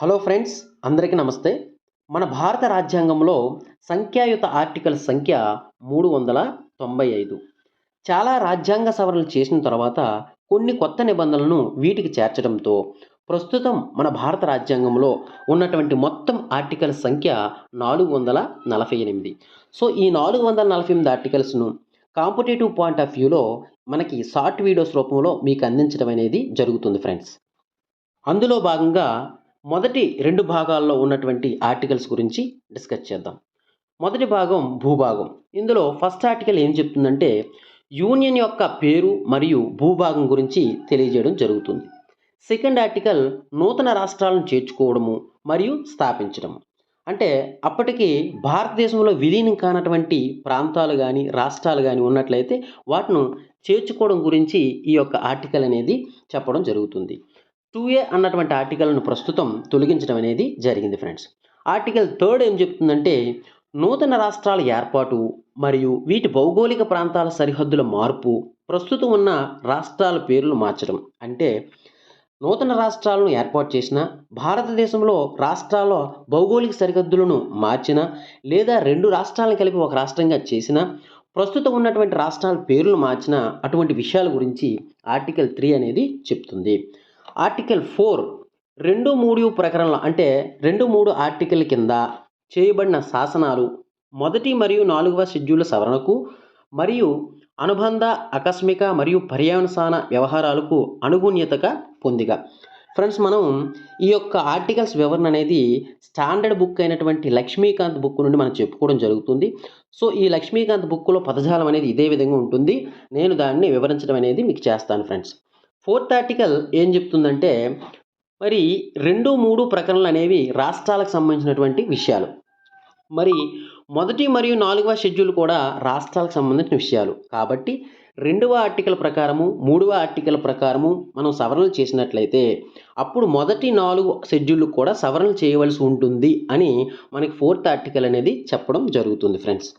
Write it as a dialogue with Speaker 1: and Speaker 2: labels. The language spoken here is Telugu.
Speaker 1: హలో ఫ్రెండ్స్ అందరికీ నమస్తే. మన భారత రాజ్యాంగంలో సంఖ్యాయుత ఆర్టికల్ సంఖ్య మూడు వందల తొంభై ఐదు. చాలా రాజ్యాంగ సవరణలు చేసిన తర్వాత కొన్ని కొత్త నిబంధనలను వీటికి చేర్చడంతో ప్రస్తుతం మన భారత రాజ్యాంగంలో ఉన్నటువంటి మొత్తం ఆర్టికల్ సంఖ్య నాలుగు వందల నలభై ఎనిమిది. సో ఈ నాలుగు వందల నలభై ఎనిమిది ఆర్టికల్స్ను కాంపిటేటివ్ పాయింట్ ఆఫ్ వ్యూలో మనకి షార్ట్ వీడియోస్ రూపంలో మీకు అందించడం అనేది జరుగుతుంది ఫ్రెండ్స్. అందులో భాగంగా మొదటి రెండు భాగాల్లో ఉన్నటువంటి ఆర్టికల్స్ గురించి డిస్కస్ చేద్దాం. మొదటి భాగం భూభాగం. ఇందులో ఫస్ట్ ఆర్టికల్ ఏం చెప్తుందంటే యూనియన్ యొక్క పేరు మరియు భూభాగం గురించి తెలియజేయడం జరుగుతుంది. సెకండ్ ఆర్టికల్ నూతన రాష్ట్రాలను చేర్చుకోవడము మరియు స్థాపించడం అంటే అప్పటికి భారతదేశంలో విలీనం కానటువంటి ప్రాంతాలు కానీ రాష్ట్రాలు కానీ ఉన్నట్లయితే వాటిను చేర్చుకోవడం గురించి ఈ యొక్క ఆర్టికల్ అనేది చెప్పడం జరుగుతుంది. టూ ఏ అన్నటువంటి ఆర్టికల్ను ప్రస్తుతం తొలగించడం అనేది జరిగింది ఫ్రెండ్స్. ఆర్టికల్ థర్డ్ ఏం చెప్తుందంటే నూతన రాష్ట్రాల ఏర్పాటు మరియు వీటి భౌగోళిక ప్రాంతాల సరిహద్దుల మార్పు ప్రస్తుతం ఉన్న రాష్ట్రాల పేర్లు మార్చడం. అంటే నూతన రాష్ట్రాలను ఏర్పాటు చేసిన భారతదేశంలో రాష్ట్రాల భౌగోళిక సరిహద్దులను మార్చిన లేదా రెండు రాష్ట్రాలను కలిపి ఒక రాష్ట్రంగా చేసిన ప్రస్తుతం ఉన్నటువంటి రాష్ట్రాల పేర్లు మార్చిన అటువంటి విషయాల గురించి ఆర్టికల్ త్రీ అనేది చెప్తుంది. ఆర్టికల్ ఫోర్ రెండు మూడు ప్రకరణలు అంటే రెండు మూడు ఆర్టికల్ కింద చేయబడిన శాసనాలు మొదటి మరియు నాలుగవ షెడ్యూల్ సవరణకు మరియు అనుబంధ ఆకస్మిక మరియు పర్యావసాన వ్యవహారాలకు అనుగుణ్యతగా పొందిగా ఫ్రెండ్స్ మనం ఈ యొక్క ఆర్టికల్స్ వివరణ అనేది స్టాండర్డ్ బుక్ అయినటువంటి లక్ష్మీకాంత్ బుక్ నుండి మనం చెప్పుకోవడం జరుగుతుంది. సో ఈ లక్ష్మీకాంత్ బుక్లో పదజాలం అనేది ఇదే విధంగా ఉంటుంది. నేను దాన్ని వివరించడం అనేది మీకు చేస్తాను ఫ్రెండ్స్. ఫోర్త్ ఆర్టికల్ ఏం చెప్తుందంటే మరి రెండు మూడు ప్రకరణలు అనేవి రాష్ట్రాలకు సంబంధించినటువంటి విషయాలు. మరి మొదటి మరియు నాలుగవ షెడ్యూల్ కూడా రాష్ట్రాలకు సంబంధించిన విషయాలు. కాబట్టి రెండవ ఆర్టికల్ ప్రకారము మూడవ ఆర్టికల్ ప్రకారము మనం సవరణలు చేసినట్లయితే అప్పుడు మొదటి నాలుగు షెడ్యూల్ కూడా సవరణలు చేయవలసి ఉంటుంది అని మనకి ఫోర్త్ ఆర్టికల్ అనేది చెప్పడం జరుగుతుంది ఫ్రెండ్స్.